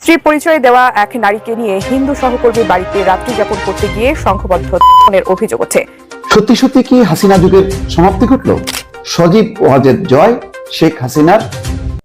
স্ত্রী পরিচয় দেওয়া এক নারীকে নিয়ে হিন্দু সহকর্মীর বাড়িতে রাত্রি যাপন করতে গিয়ে সংঘবদ্ধ ধর্ষণের অভিযোগ ওঠে। সত্যি সত্যি কি হাসিনা যুগের সমাপ্তি ঘটল? সজীব ওয়াজেদ জয়, শেখ হাসিনার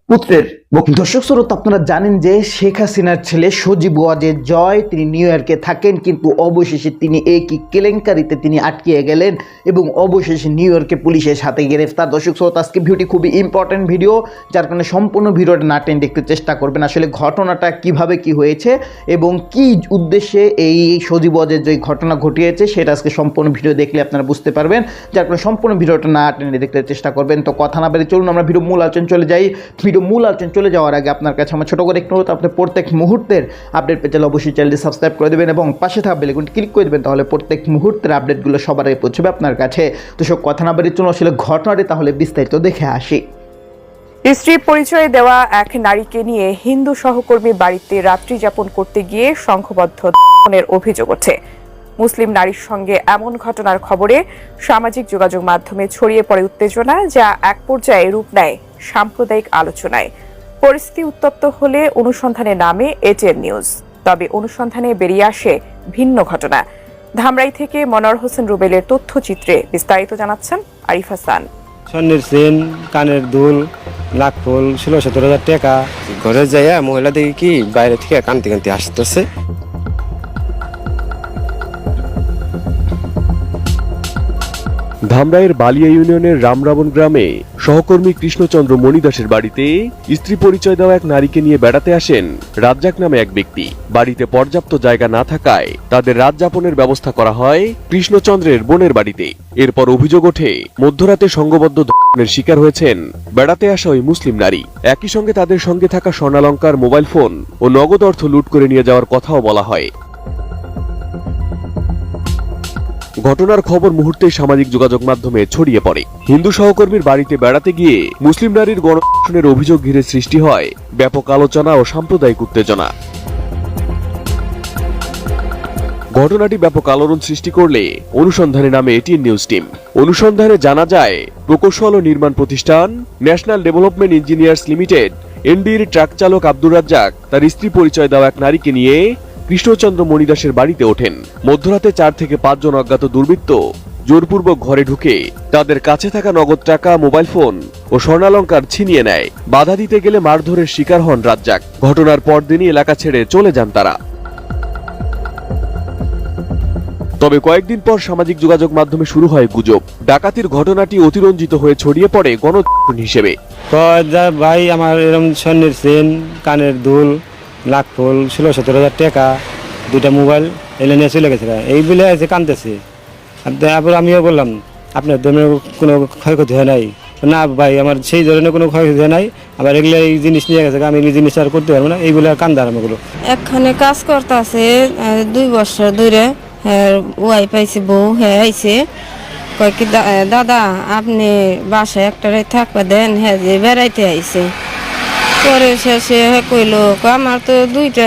পুত্রের দর্শক শ্রোতা, আপনারা জানেন যে শেখ হাসিনার ছেলে সজীব ওয়াজের জয়, তিনি নিউ ইয়র্কে থাকেন, কিন্তু অবশেষে তিনি একই কেলেঙ্কারিতে তিনি আটকিয়ে গেলেন এবং অবশেষে নিউ ইয়র্কে পুলিশের সাথে গ্রেফতার। দর্শক শ্রোতা, আজকে ভিডিওটি খুবই ইম্পর্টেন্ট ভিডিও যার কারণে সম্পূর্ণ ভিডিওটা না টেন দেখতে চেষ্টা করবেন আসলে ঘটনাটা কীভাবে কি হয়েছে এবং কি উদ্দেশ্যে এই সজীব ওয়াজের যে ঘটনা ঘটিয়েছে, সেটা আজকে সম্পূর্ণ ভিডিও দেখলে আপনারা বুঝতে পারবেন। যার কারণে সম্পূর্ণ ভিডিওটা না টেনে দেখতে চেষ্টা করবেন। তো কথা না বেড়ে চলুন, আমরা ভিডিও মূল আলোচনা চলে যাই। ভিডিও মূল আলোচনা চলে যাওয়ার আগে আপনার কাছে আমার ছোটো করে একটু আপনি প্রত্যেক মুহূর্তের আপডেট পেতে অবশ্যই চ্যানেলটি সাবস্ক্রাইব করে দেবেন এবং পাশে থাকা বেলেগুনটি ক্লিক করে দেবেন, তাহলে প্রত্যেক মুহূর্তের আপডেটগুলো সবার আগে পৌঁছবে আপনার কাছে। তো সব কথা না বেরিয়ে চলুন আসলে ঘটনাটি, তাহলে বিস্তারিত দেখে আসি। স্ত্রী পরিচয় দেওয়া এক নারীকে নিয়ে হিন্দু সহকর্মী বাড়িতে রাত্রি যাপন করতে গিয়ে সংঘবদ্ধ ধর্ষণের অভিযোগ ওঠে। মুসলিম নারীর সঙ্গে এমন ঘটনার খবরে সামাজিক যোগাযোগ মাধ্যমে ছড়িয়ে পড়ে উত্তেজনা, যা এক পর্যায়ে রূপ নেয় সাম্প্রদায়িক আলোচনায়। পরিস্থিতি উত্তপ্ত হলে অনুসন্ধানে নামে এটিএন নিউজ। তবে অনুসন্ধানে বেরিয়ে আসে ভিন্ন ঘটনা। ধামরাই থেকে মনোয়ার হোসেন রুবেলের তথ্যচিত্রে বিস্তারিত জানাচ্ছেন আরিফ হাসান স্বর্ণের চেন কানের দুল লাখ ফুল ষোলো সতেরো হাজার টাকা। ঘরে যাইয়া মহিলা দেখি কি বাইরে থেকে কান্তি কান্তি আসতেছে। ধামরাইয়ের বালিয়া ইউনিয়নের রামরাবণ গ্রামে সহকর্মী কৃষ্ণচন্দ্র মণিদাসের বাড়িতে স্ত্রী পরিচয় দেওয়া এক নারীকে নিয়ে বেড়াতে আসেন রাজ্জাক নামে এক ব্যক্তি। বাড়িতে পর্যাপ্ত জায়গা না থাকায় তাদের রাত যাপনের ব্যবস্থা করা হয় কৃষ্ণচন্দ্রের বোনের বাড়িতে। এরপর অভিযোগ ওঠে, মধ্যরাতে সংঘবদ্ধ ধর্ষণের শিকার হয়েছেন বেড়াতে আসা ওই মুসলিম নারী। একই সঙ্গে তাদের সঙ্গে থাকা স্বর্ণালঙ্কার মোবাইল ফোন ও নগদ অর্থ লুট করে নিয়ে যাওয়ার কথাও বলা হয়। ঘটনার খবর মুহূর্তেই সামাজিক যোগাযোগ মাধ্যমে ছড়িয়ে পড়ে। হিন্দু সহকর্মীর বাড়িতে বেড়াতে গিয়ে মুসলিম নারীর গণধর্ষণের অভিযোগ ঘিরে সৃষ্টি হয় ব্যাপক আলোচনা ও সাম্প্রদায়িক উত্তেজনা। ঘটনাটি ব্যাপক আলোড়ন সৃষ্টি করলে অনুসন্ধানে নামে এটিএন নিউজ টিম। অনুসন্ধানে জানা যায়, প্রকৌশল ও নির্মাণ প্রতিষ্ঠান, ন্যাশনাল ডেভেলপমেন্ট ইঞ্জিনিয়ার্স লিমিটেড, এনডিএর ট্রাক চালক আব্দুর রাজ্জাক, তার স্ত্রী পরিচয় দেওয়া এক নারীকে নিয়ে কৃষ্ণচন্দ্র মণিদাসের বাড়িতে ওঠেন। মধ্যরাতে চার থেকে পাঁচজন অজ্ঞাত দুর্বৃত্ত জোরপূর্বক ঘরে ঢুকে তাদের কাছে থাকা নগদ টাকা, মোবাইল ফোন ও স্বর্ণালঙ্কার ছিনিয়ে নেয়। বাধা দিতে গেলে মারধরের শিকার হন রাজ্জাক। ঘটনার পরদিনই এলাকা ছেড়ে চলে যান তারা। তবে কয়েকদিন পর সামাজিক যোগাযোগ মাধ্যমে শুরু হয় গুজব। ডাকাতির ঘটনাটি অতিরঞ্জিত হয়ে ছড়িয়ে পড়ে গণ হিসেবে। ভাই আমার এরকম স্বর্ণের চেন কানের দুল লাখ ফুল ষোলো সতেরো হাজার টাকা, দুইটা মোবাইল এলে নিয়ে চলে গেছে এই বলে আছে কানতেছে তারপর আমিও বললাম, আপনার ধরনের কোনো ক্ষয়ক্ষতি হয় নাই? না ভাই, আমার সেই ধরনের কোনো ক্ষয়ক্ষতি হয় নাই। আবার এগুলো এই জিনিস নিয়ে গেছে, আমি এই জিনিস আর করতে পারব না। এইগুলো কান্দা করল। এখানে কাজ করতেছে দুই বছর হ্যাঁ ওয়াই পাইছে, বউ হ্যাঁ আইছে। কয় কি, দা- দাদা, আপনি বাসায় একটা থাকবা দেন হ্যাঁ যে বেড়াইতে আইছে। পরে শেষে কইলো আমার তো দুইটা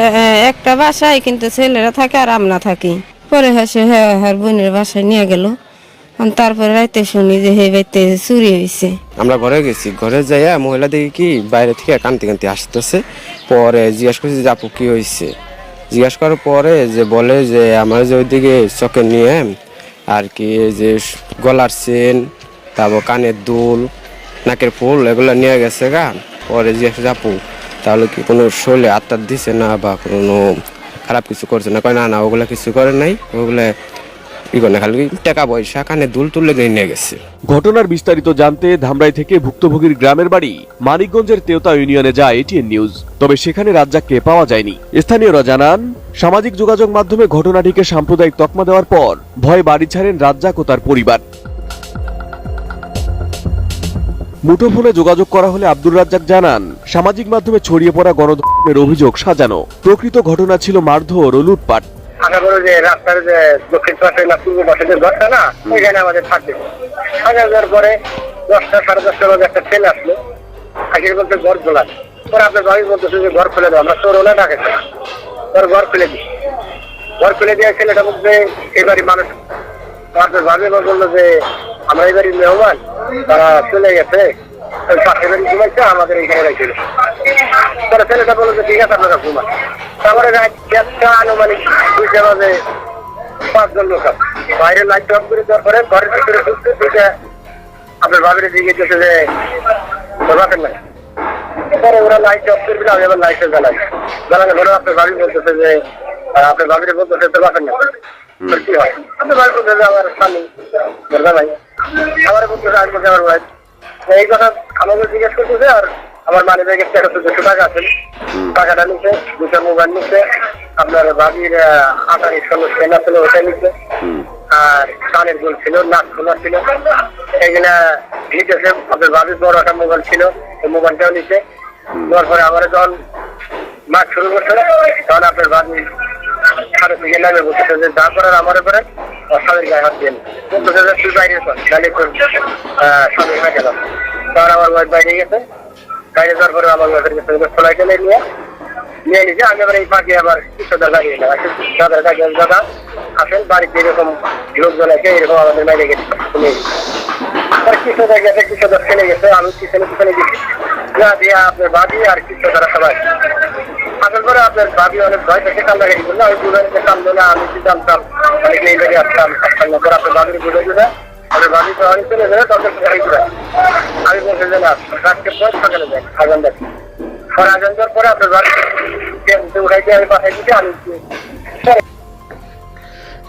একটা বাসায় কিন্তু ছেলেরা থাকে আর আমরা থাকি। পরে হেসে হ্যাঁ হ্যাঁ বোনের বাসায় নিয়ে গেল। তারপরে রাইতে শুনি যে হে বাড়িতে চুরি হয়েছে আমরা ঘরে গেছি, ঘরে যাইয়া মহিলা দেখি কি বাইরে থেকে কান্তি কান্তি আসতেছে। পরে জিজ্ঞেস করছি যে, আপু, কি হয়েছে জিজ্ঞেস করার পরে যে বলে যে, আমার যে ওইদিকে চোখে নিয়ে আর কি যে গলার চেন, তারপর কানের দুল, নাকের ফুল, এগুলো নিয়ে গেছে গা। পরে করছি, আপু তাহলে কি কোনো শরীরে আত্মার দিছে না বা কোনো খারাপ কিছু করছে না? কয় না না ওগুলা কিছু করে নাই। ওগুলা টাকা নিয়ে গেছে। ঘটনার বিস্তারিত জানতে ধামরাই থেকে ভুক্তভোগীর গ্রামের বাড়ি মানিকগঞ্জের তেওতা ইউনিয়নে যায় এটিএন নিউজ। তবে সেখানে রাজ্জাককে পাওয়া যায়নি। স্থানীয়রা জানান সামাজিক যোগাযোগ মাধ্যমে ঘটনাটিকে সাম্প্রদায়িক তকমা দেওয়ার পর ভয় বাড়ি ছাড়েন রাজ্জাক ও তার পরিবার। মুঠোফোনে যোগাযোগ করা হলে আব্দুর রাজ্জাক জানান সামাজিক মাধ্যমে ছড়িয়ে পড়া গণধর্ষণের অভিযোগ সাজানো। প্রকৃত ঘটনা ছিল মারধর ও লুটপাট। যে রাস্তার যে দক্ষিণ পাশে না পূর্ব পাশে যে ঘরটা না ওইখানে আমাদের থাকবে। থাকা যাওয়ার পরে দশটা সাড়ে মধ্যে একটা ছেলে আসলো। আসলে বলতে ঘর খোলা পরে আপনার বলতেছে যে ঘর খুলে দাও আমরা চোর হলে ডাকে তোর ঘর খুলে দিই। ঘর খুলে দিয়ে ছেলেটা বলছে এবারই মানুষ। ভাবি বলল যে আমরা এবারই মেহমান। তারা চলে গেছে। আমাদের ছেলেটা বলল ঠিক আছে তারপরে আনুমানিক পাঁচজন লোক। বাইরে লাইট অফ করে দেওয়ার ঘরের ভিতরে আপনার ভাবিরে দিকে গেছে যে রাখেন না পরে ওরা লাইট অফ করে দিলে, আমি আবার লাইটে জ্বালাই। জ্বালানো হলো আপনার ভাবি বলতেছে যে আপনার ভাবিরে বলতেছে রাখেন না কি হয়। আপনার ভাবি বলতেছে আমার স্বামী জানাই আমার বলতেছে আমি বলছি আমার ভাই এই কথা আমাকে জিজ্ঞেস করতেছে আর আমার মানে ব্যাগে তেরোশো দুশো টাকা আছে। টাকাটা নিচ্ছে দুটো মোবাইল নিচ্ছে আপনার ষোলো সেনা ছিল ওটা নিচ্ছে আর কানের গোল ছিল নাক খোলা ছিল। এইগুলা নিতেছে আপনার ভাবির বড় একটা মোবাইল ছিল ওই মোবাইলটাও নিচ্ছে নেওয়ার পরে আমার যখন মাছ শুরু করছে তখন আপনার ভাবি তোর আমার ওয়াইফ বাইরে গেছে। বাইরে যাওয়ার পরে আমার ওয়াইফের কাছে নিয়ে নিয়ে আমি আবার এই আবার কৃষকটা দাঁড়িয়ে আসেন বাড়িতে এরকম লোকজন আছে, এরকম আমাদের বাইরে গেছে। গেছে আমি দিয়ে আপনার বাদি আর কৃষকরা সবাই। আসার পরে আপনার ভাবি অনেক ভয় থেকে কান্নাকাটি না, আমি কি জানতাম অনেক আপনার ভাবির বুঝে দিলে আপনার ভাবি তো অনেক চলে যাবে তখন বলছি যে না রাতকে পর সকালে যাই দেখি পরে আপনার ভাবি উঠাইতে আমি পাঠাই দিতে আমি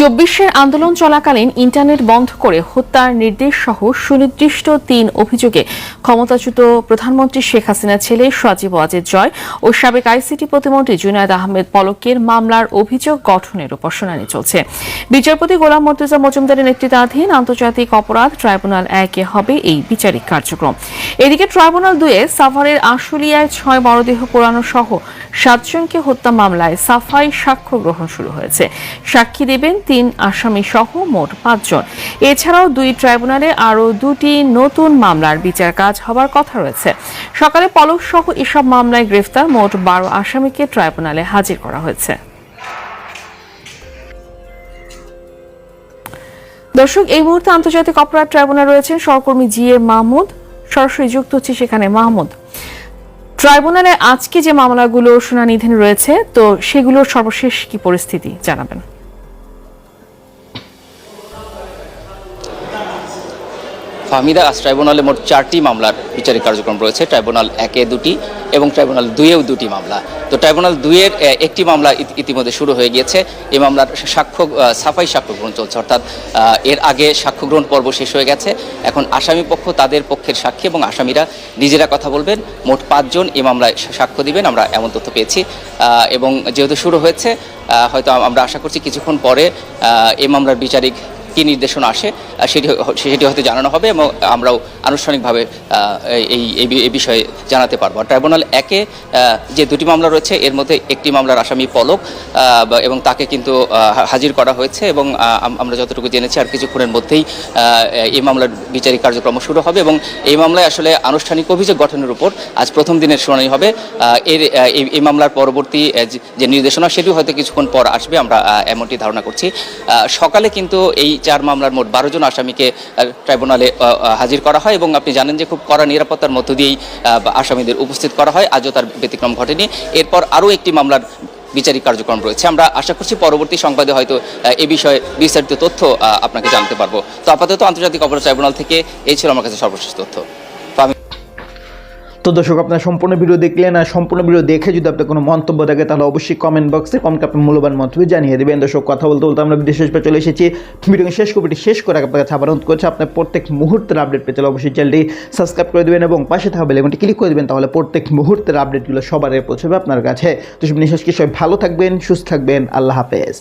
চব্বিশের আন্দোলন চলাকালীন ইন্টারনেট বন্ধ করে হত্যার নির্দেশ সহ সুনির্দিষ্ট তিন অভিযোগে ক্ষমতাচ্যুত প্রধানমন্ত্রী শেখ হাসিনার ছেলে সজীব ওয়াজেদ জয় ও সাবেক আইসিটি প্রতিমন্ত্রী জুনায়দ আহমেদ পলকের মামলার অভিযোগ গঠনের উপর শুনানি চলছে। বিচারপতি গোলাম মর্তুজা মজুমদারের নেতৃত্বাধীন আন্তর্জাতিক অপরাধ ট্রাইব্যুনাল একে হবে এই বিচারিক কার্যক্রম। এদিকে ট্রাইব্যুনাল দুয়ে সাভারের আশুলিয়ায় ছয় মরদেহ পোড়ানো সহ সাতজনকে হত্যা মামলায় সাফাই সাক্ষ্য গ্রহণ শুরু হয়েছে। সাক্ষী দেবেন তিন আসামি সহ মোট পাঁচজন। এছাড়াও দুই ট্রাইব্যুনালে আরও দুটি নতুন মামলার বিচার কাজ হবার কথা রয়েছে। সকালে পলক সহ এসব মামলায় গ্রেফতার মোট বারো আসামিকে ট্রাইব্যুনালে হাজির করা হয়েছে। দর্শক, এই মুহূর্তে আন্তর্জাতিক অপরাধ ট্রাইব্যুনাল রয়েছেন সহকর্মী জি এ মাহমুদ। সরাসরি যুক্ত হচ্ছে সেখানে। মাহমুদ, ট্রাইব্যুনালে আজকে যে মামলাগুলো শুনানিধীন রয়েছে, তো সেগুলোর সর্বশেষ কি পরিস্থিতি জানাবেন? ফাহমিদা আজ ট্রাইব্যুনালে মোট চারটি মামলার বিচারিক কার্যক্রম রয়েছে, ট্রাইব্যুনাল একে দুটি এবং ট্রাইব্যুনাল দুইয়েও দুটি মামলা। তো ট্রাইব্যুনাল দুইয়ের একটি মামলা ইতিমধ্যে শুরু হয়ে গিয়েছে। এই মামলার সাক্ষ্য সাফাই সাক্ষ্য গ্রহণ চলছে, অর্থাৎ এর আগে সাক্ষ্য গ্রহণ পর্ব শেষ হয়ে গেছে। এখন আসামি পক্ষ তাদের পক্ষের সাক্ষী এবং আসামিরা নিজেরা কথা বলবেন। মোট পাঁচজন এই মামলায় সাক্ষ্য দিবেন, আমরা এমন তথ্য পেয়েছি। এবং যেহেতু শুরু হয়েছে হয়তো আমরা আশা করছি কিছুক্ষণ পরে এই মামলার বিচারিক কী নির্দেশনা আসে সেটি সেটি হয়তো জানানো হবে এবং আমরাও আনুষ্ঠানিকভাবে এই এই বিষয়ে জানাতে পারব। ট্রাইব্যুনাল একে যে দুটি মামলা রয়েছে, এর মধ্যে একটি মামলার আসামি পলক এবং তাকে কিন্তু হাজির করা হয়েছে এবং আমরা যতটুকু জেনেছি, আর কিছুক্ষণের মধ্যেই এই মামলার বিচারিক কার্যক্রম শুরু হবে এবং এই মামলায় আসলে আনুষ্ঠানিক অভিযোগ গঠনের উপর আজ প্রথম দিনের শুনানি হবে। এর এই- মামলার পরবর্তী যে- নির্দেশনা, সেটিও হয়তো কিছুক্ষণ পর আসবে, আমরা এমনটি ধারণা করছি। সকালে কিন্তু এই চার মামলার মোট বারো জন আসামিকে ট্রাইব্যুনালে হাজির করা হয় এবং আপনি জানেন যে খুব কড়া নিরাপত্তার মধ্য দিয়েই আসামিদের উপস্থিত করা হয়। আজও তার ব্যতিক্রম ঘটেনি। এরপর আরও একটি মামলার বিচারিক কার্যক্রম রয়েছে। আমরা আশা করছি পরবর্তী সংবাদে হয়তো এ বিষয়ে বিস্তারিত তথ্য আপনাকে জানতে পারব। তো আপাতত আন্তর্জাতিক অপরাধ ট্রাইব্যুনাল থেকে এই ছিল আমার কাছে সর্বশেষ তথ্য। তো দর্শক, আপনার সম্পূর্ণ ভিডিও দেখলেন আর সম্পূর্ণ ভিডিও দেখে যদি আপনার কোনো মন্তব্য থাকে, তাহলে অবশ্যই কমেন্ট বক্সে কমেন্ট আপনার মূল্যবান মন্তব্য জানিয়ে দেবেন। দর্শক, কথা বলতে বলতে আমরা ভিডিও শেষ চলে এসেছি। ভিডিও শেষ কপিটি শেষ করে আপনার কাছে আবার অনুরোধ করছি, আপনার প্রত্যেক মুহূর্তের আপডেট পেতে অবশ্যই চ্যানেলটি সাবস্ক্রাইব করে দেবেন এবং পাশে থাকা বেলেগনটি ক্লিক করে দেবেন, তাহলে প্রত্যেক মুহূর্তের আপডেটগুলো সবার পৌঁছবে আপনার কাছে। তো সব নিঃশ্বাস কি সবাই ভালো থাকবেন, সুস্থ থাকবেন, আল্লাহ হাফেজ।